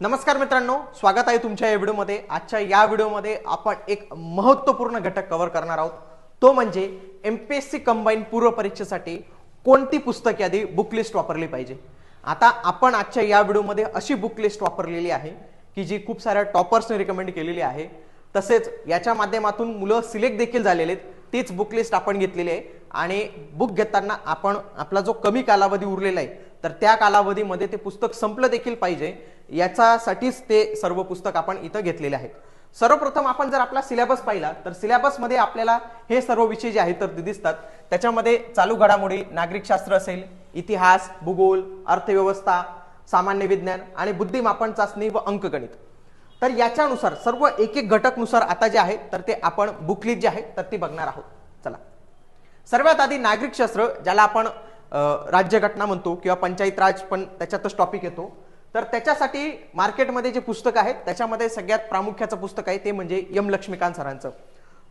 नमस्कार मित्रांनो स्वागत आहे तुमच्या या व्हिडिओमध्ये. आजच्या या व्हिडिओमध्ये आपण एक महत्त्वपूर्ण घटक कव्हर करणार आहोत. तो म्हणजे M P S C combine पूर्व परीक्षेसाठी कोणती पुस्तके आधी बुक लिस्ट वापरली पाहिजे? आता आपण आजच्या या व्हिडिओमध्ये अशी बुक लिस्ट वापरलेली आहे की जी खूप साऱ्या टॉपर्सने रिकमेंड केलेली आहे. तसेच याच्या माध्यमातून मुलं सिलेक्ट देखील झालेले आहेत. तीच बुक लिस्ट आपण घेतलेली आहे. आणि बुक घेताना आपण आपला जो कमी कालावधी उरलेला आहे तर त्या कालावधीमध्ये ते पुस्तक संपलं देखील पाहिजे. याच्यासाठीच ते सर्व पुस्तक आपण इथं घेतलेले आहेत. सर्वप्रथम आपण जर आपला सिलेबस पाहिला तर सिलेबसमध्ये आपल्याला हे सर्व विषय जे आहेत तर ते दिसतात. त्याच्यामध्ये चालू घडामोडी नागरिकशास्त्र असेल इतिहास भूगोल अर्थव्यवस्था सामान्य विज्ञान आणि बुद्धिमापन चाचणी व अंकगणित. तर याच्यानुसार सर्व एक एक घटकनुसार आता जे आहे तर ते आपण बुकलीत जे आहे तर ती बघणार आहोत. चला. सर्वात आधी नागरिकशास्त्र ज्याला आपण राज्यघटना म्हणतो किंवा पंचायत राज पण त्याच्यातच टॉपिक येतो. तर त्याच्यासाठी मार्केटमध्ये जे पुस्तक आहेत त्याच्यामध्ये सगळ्यात प्रामुख्याचं पुस्तक आहे ते म्हणजे यम लक्ष्मीकांत सरांचं.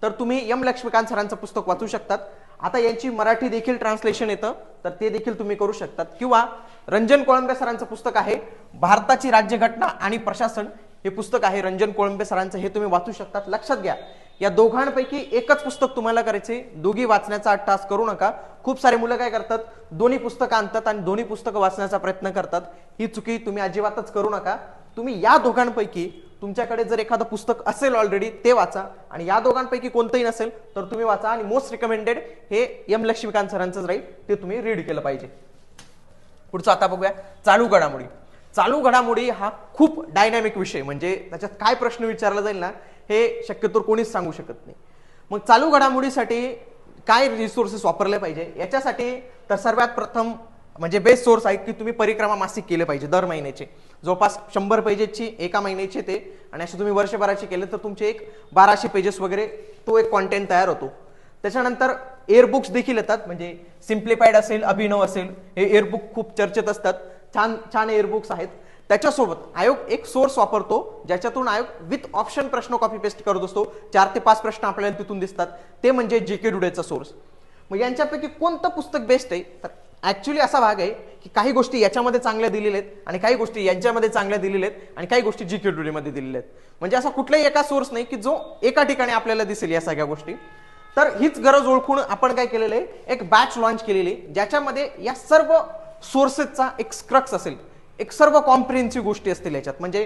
तर तुम्ही यम लक्ष्मीकांत सरांचं पुस्तक वाचू शकतात. आता यांची मराठी देखील ट्रान्सलेशन येतं तर ते देखील तुम्ही करू शकतात. किंवा रंजन कोळंबे सरांचं पुस्तक आहे भारताची राज्यघटना आणि प्रशासन हे पुस्तक आहे. रंजन कोळंबे सरांचं हे तुम्ही वाचू शकतात. लक्षात घ्या या दोघांपैकी एकच पुस्तक तुम्हाला करायचे दोघी वाचण्याचा टास्क करू नका. खूप सारे मुलं काय करतात? दोन्ही पुस्तकं आणतात आणि दोन्ही पुस्तकं वाचण्याचा प्रयत्न करतात. ही चुकी तुम्ही अजिबातच करू नका. तुम्ही या दोघांपैकी तुमच्याकडे जर एखादं पुस्तक असेल ऑलरेडी ते वाचा. आणि या दोघांपैकी कोणतंही नसेल तर तुम्ही वाचा. आणि मोस्ट रिकमेंडेड हे एम लक्ष्मीकांत सरांचंच राहील. ते तुम्ही रीड केलं पाहिजे. पुढचं आता बघूया. चालू घडामोडी. चालू घडामोडी हा खूप डायनॅमिक विषय. म्हणजे त्याच्यात काय प्रश्न विचारला जाईल ना हे शक्यतो कोणीच सांगू शकत नाही. मग चालू घडामोडीसाठी काय रिसोर्सेस वापरले पाहिजे? याच्यासाठी तर सर्वात प्रथम म्हणजे बेस्ट सोर्स आहे की तुम्ही परिक्रमा मासिक केले पाहिजे दर महिन्याचे. जवळपास शंभर पेजेसची एका महिन्याचे ते. आणि असे तुम्ही वर्षभराचे केले तर तुमचे एक बाराशे पेजेस वगैरे तो एक कॉन्टेंट तयार होतो. त्याच्यानंतर एअरबुक्स देखील येतात. म्हणजे सिम्प्लिफाईड असेल अभिनव असेल हे एअरबुक खूप चर्चेत असतात. छान छान एअरबुक्स आहेत. त्याच्यासोबत आयोग एक सोर्स वापरतो ज्याच्यातून आयोग विथ ऑप्शन प्रश्न कॉपी पेस्ट करत असतो. चार ते पाच प्रश्न आपल्याला तिथून दिसतात. ते म्हणजे जे के डुडेचा सोर्स मग यांच्यापैकी कोणतं पुस्तक बेस्ट आहे? तर ऍक्च्युली असा भाग आहे की काही गोष्टी याच्यामध्ये चांगल्या दिलेल्या आहेत आणि काही गोष्टी यांच्यामध्ये चांगल्या दिलेल्या आहेत आणि काही गोष्टी जी के मध्ये दिलेल्या आहेत. म्हणजे असा कुठलाही एका सोर्स नाही की जो एका ठिकाणी आपल्याला दिसेल या सगळ्या गोष्टी. तर हीच गरज ओळखून आपण काय केलेलं आहे? एक बॅच लॉन्च केलेली ज्याच्यामध्ये या सर्व सोर्सेसचा एक स्क्रक्स असेल. एक सर्व कॉम्प्रिहेन्सिव्ह गोष्टी असतील याच्यात. म्हणजे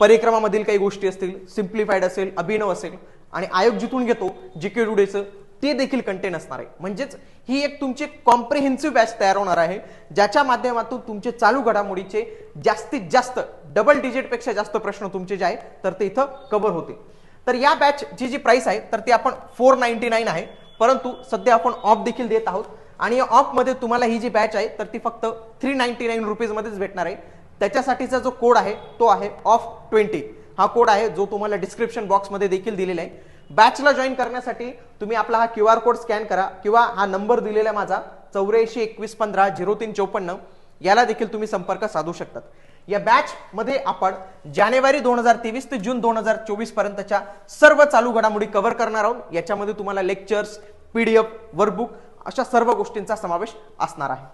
परिक्रमामधील काही गोष्टी असतील सिम्प्लिफाईड असेल अभिनव असेल आणि आयोग जिथून घेतो जी के डुडेचं ते देखील कंटेन असणार आहे. म्हणजेच ही एक तुमची कॉम्प्रिहेन्सिव्ह बॅच तयार होणार आहे ज्याच्या माध्यमातून तुमचे चालू घडामोडीचे जास्तीत जास्त डबल डिजिटपेक्षा जास्त प्रश्न तुमचे जे आहेत तर ते इथं कव्हर होते तर या बॅचची जी प्राइस आहे तर ती आपण फोर नाईन्टी नाईन आहे. परंतु सध्या आपण ऑफ देखील देत आहोत. आणि ऑफमध्ये तुम्हाला ही जी बॅच आहे तर ती फक्त थ्री नाईन्टी नाईन रुपीजमध्येच भेटणार आहे. त्याच्यासाठीचा जो कोड आहे तो आहे ऑफ ट्वेंटी हा कोड आहे जो तुम्हाला डिस्क्रिप्शन बॉक्समध्ये देखील दिलेला आहे. बॅचला जॉईन करण्यासाठी तुम्ही आपला हा क्यू आर कोड स्कॅन करा किंवा हा नंबर दिलेला माझा चौऱ्याऐंशी एकवीस पंधरा झिरो तीन चौपन्न. याला देखील तुम्ही संपर्क साधू शकतात. या बॅचमध्ये आपण जानेवारी दोन हजार तेवीस ते जून दोन हजार चोवीस पर्यंतच्या सर्व चालू घडामोडी कव्हर करणार आहोत. याच्यामध्ये तुम्हाला लेक्चर्स पीडीएफ वर्कबुक अशा सर्व गोष्टींचा समावेश असणार आहे.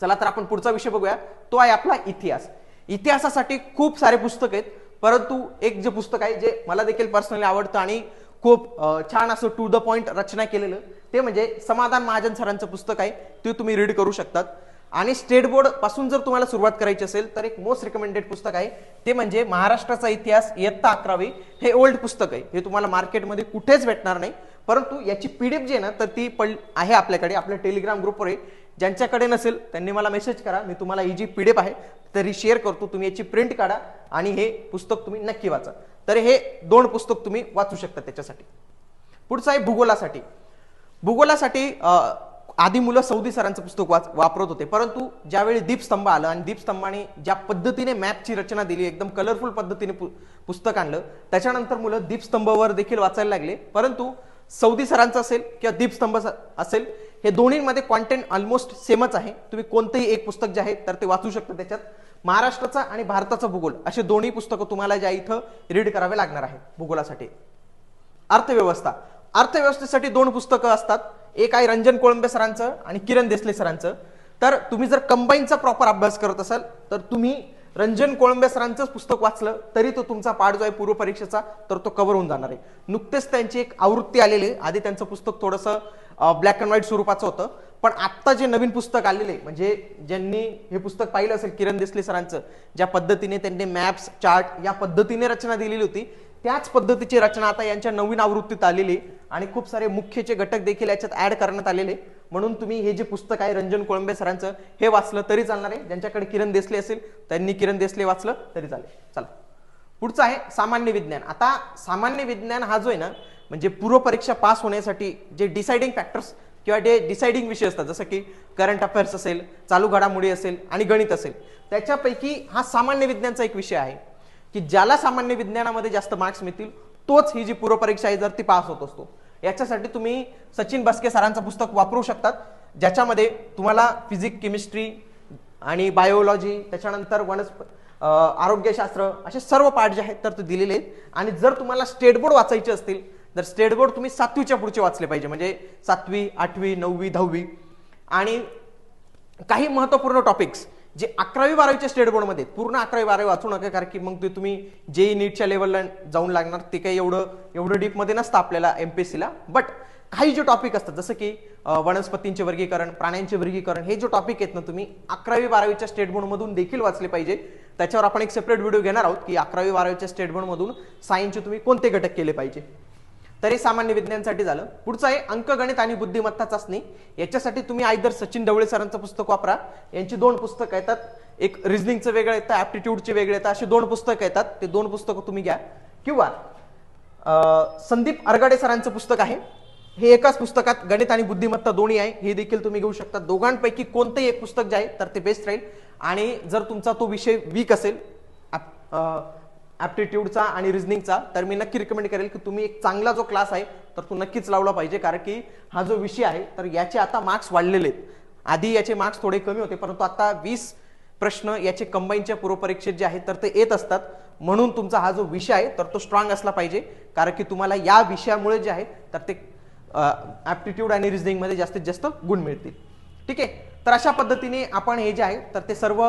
चला तर आपण पुढचा विषय बघूया. तो आहे आपला इतिहास. इतिहासासाठी खूप सारे पुस्तक आहेत परंतु एक जे पुस्तक आहे जे मला देखील पर्सनली आवडतं आणि खूप छान असं टू द पॉइंट रचना केलेलं ते म्हणजे समाधान महाजन सरांचं पुस्तक आहे. ते तुम्ही रीड करू शकतात. आणि स्टेट बोर्डपासून जर तुम्हाला सुरुवात करायची असेल तर एक मोस्ट रिकमेंडेड पुस्तक आहे. ते म्हणजे महाराष्ट्राचा इतिहास इयत्ता अकरावी हे ओल्ड पुस्तक आहे. हे तुम्हाला मार्केटमध्ये कुठेच भेटणार नाही. परंतु याची पीडीएफ जी आहे ना तर ती पड आहे आपल्याकडे आपल्या टेलिग्राम ग्रुपवर. आहे ज्यांच्याकडे नसेल त्यांनी मला मेसेज करा. मी तुम्हाला ही जी पीडीएफ आहे तरी शेअर करतो. तुम्ही याची प्रिंट काढा आणि हे पुस्तक तुम्ही नक्की वाचा. तर हे दोन पुस्तक तुम्ही वाचू शकता त्याच्यासाठी. पुढचं आहे भूगोलासाठी. भूगोलासाठी आधी मुलं सौदी सरांचं पुस्तक वाच वापरत होते. परंतु ज्यावेळी दीपस्तंभ आलं आणि दीपस्तंभाने ज्या पद्धतीने मॅपची रचना दिली एकदम कलरफुल पद्धतीने पु- पुस्तक आणलं त्याच्यानंतर मुलं दीपस्तंभावर देखील वाचायला लागले. परंतु सौदी सरांचं असेल किंवा दीपस्तंभ असेल हे दोन्हीमध्ये कॉन्टेंट ऑलमोस्ट सेमच आहे. तुम्ही कोणतंही एक पुस्तक जे आहे तर ते वाचू शकता त्याच्यात. महाराष्ट्राचा आणि भारताचा भूगोल असे दोन्ही पुस्तकं तुम्हाला ज्या इथं रीड करावे लागणार आहे भूगोलासाठी. अर्थव्यवस्था. अर्थव्यवस्थेसाठी दोन पुस्तकं असतात. एक आहे रंजन कोळंबे सरांचं आणि किरण देसले सरांचं. तर तुम्ही जर कंबाईनचा प्रॉपर अभ्यास करत असाल तर तुम्ही रंजन कोळंबे सरांचंच पुस्तक वाचलं तरी तो तुमचा पाठ जो आहे पूर्वपरीक्षेचा तर तो कव्हर होऊन जाणार आहे. नुकतेच त्यांची एक आवृत्ती आलेली आहे. आधी त्यांचं पुस्तक थोडंसं ब्लॅक अँड व्हाईट स्वरूपाचं होतं. पण आत्ता जे नवीन पुस्तक आलेले म्हणजे ज्यांनी हे पुस्तक पाहिलं असेल किरण देसले सरांचं ज्या पद्धतीने त्यांनी मॅप्स चार्ट या पद्धतीने रचना दिलेली होती त्याच पद्धतीची रचना आता यांच्या नवीन आवृत्तीत आलेली आहे आणि खूप सारे मुख्यचे घटक देखील याच्यात ऍड करण्यात आलेले. म्हणून तुम्ही हे जे पुस्तक आहे रंजन कोळंबे सरांचं हे वाचलं तरी चालणार आहे. ज्यांच्याकडे किरण देसले असेल त्यांनी किरण देसले वाचलं तरी चालेल. चला. पुढचं आहे सामान्य विज्ञान. आता सामान्य विज्ञान हा जो आहे ना म्हणजे पूर्व परीक्षा पास होण्यासाठी जे डिसाइडिंग फॅक्टर्स किंवा जे डिसाइडिंग विषय असतात जसं की करंट अफेअर्स असेल चालू घडामोडी असेल आणि गणित असेल. त्याच्यापैकी हा सामान्य विज्ञानचा एक विषय आहे की ज्याला सामान्य विज्ञानामध्ये जास्त मार्क्स मिळतील तोच ही जी पूर्वपरीक्षा आहे जर ती पास होत असतो. याच्यासाठी तुम्ही सचिन बसके सरांचं पुस्तक वापरू शकतात ज्याच्यामध्ये तुम्हाला फिजिक केमिस्ट्री आणि बायोलॉजी त्याच्यानंतर वनस्प आरोग्यशास्त्र असे सर्व पाठ जे आहेत तर ते दिलेले आहेत. आणि जर तुम्हाला स्टेट बोर्ड वाचायचे असतील तर स्टेट बोर्ड तुम्ही सातवीच्या पुढचे वाचले पाहिजे. म्हणजे सातवी आठवी नववी दहावी. आणि काही महत्त्वपूर्ण टॉपिक्स जे अकरावी बारावीच्या स्टेट बोर्डमध्ये पूर्ण अकरावी बारावी वाचू नका कारण की मग ते तुम्ही जे नीटच्या लेवलला जाऊन लागणार ते काही एवढं एवढं डीपमध्ये नसतं आपल्याला एम पी सीला बट काही जे टॉपिक असतात जसं की वनस्पतींचे वर्गीकरण प्राण्यांचे वर्गीकरण हे जे टॉपिक आहेत ना तुम्ही अकरावी बारावीच्या स्टेट बोर्डमधून देखील वाचले पाहिजे. त्याच्यावर आपण एक सेपरेट व्हिडिओ घेणार आहोत की अकरावी बारावीच्या स्टेट बोर्डमधून सायन्सचे तुम्ही कोणते घटक केले पाहिजे. तरी सामान्य विज्ञानसाठी झालं. पुढचं आहे अंकगणित आणि बुद्धिमत्ता चाचणी. याच्यासाठी तुम्ही आयदर सचिन ढवळे सरांचं पुस्तक वापरा. यांची दोन पुस्तकं येतात. एक रिझनिंगचं वेगळं येतं ऍप्टिट्यूडचे वेगळे येतात अशी दोन पुस्तकं येतात. ते दोन पुस्तकं तुम्ही घ्या. किंवा संदीप अरगाडे सरांचं पुस्तक आहे. हे एकाच पुस्तकात गणित आणि बुद्धिमत्ता दोन्ही आहे. हे देखील तुम्ही घेऊ शकता. दोघांपैकी कोणतंही एक पुस्तक जे आहे तर ते बेस्ट राहील. आणि जर तुमचा तो विषय वीक असेल ॲप्टिट्यूडचा आणि रिझनिंगचा तर मी नक्की रिकमेंड करेल की तुम्ही एक चांगला जो क्लास आहे तर तो नक्कीच लावला पाहिजे. कारण की हा जो विषय आहे तर याचे आता मार्क्स वाढलेले आहेत. आधी याचे मार्क्स थोडे कमी होते परंतु आता वीस प्रश्न याचे कंबाईनच्या पूर्वपरीक्षेत जे आहेत तर ते येत असतात. म्हणून तुमचा हा जो विषय आहे तर तो स्ट्रॉंग असला पाहिजे. कारण की तुम्हाला या विषयामुळे जे आहे तर ते ॲप्टिट्यूड आणि रिझनिंगमध्ये जास्तीत जास्त गुण मिळतील. ठीक आहे? तर अशा पद्धतीने आपण हे जे आहे तर ते सर्व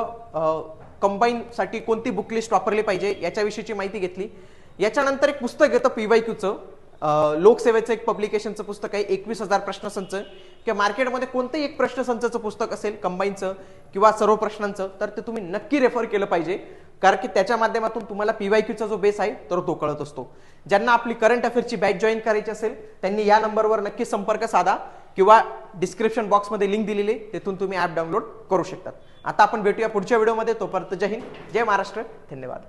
कंबाईनसाठी कोणती बुक लिस्ट वापरली पाहिजे याच्याविषयीची माहिती घेतली. याच्यानंतर एक पुस्तक येतं पीवाय क्यूचं. लोकसेवेचं एक पब्लिकेशनचं पुस्तक आहे एकवीस हजार प्रश्नसंच. किंवा मार्केटमध्ये कोणतंही एक प्रश्नसंचचं पुस्तक असेल कंबाईनचं किंवा सर्व प्रश्नांचं तर ते तुम्ही नक्की रेफर केलं पाहिजे. कारण की त्याच्या माध्यमातून तुम्हाला पीवाय क्यूचा जो बेस आहे तर तो कळत असतो. ज्यांना आपली करंट अफेअरची बॅच जॉईन करायची असेल त्यांनी या नंबरवर नक्की संपर्क साधा. किंवा डिस्क्रिप्शन बॉक्समध्ये लिंक दिलेली तिथून तुम्ही ॲप डाउनलोड करू शकतात. आता आपण भेटूया पुढच्या व्हिडिओमध्ये तोपर्यंत जय हिंद जय महाराष्ट्र. धन्यवाद.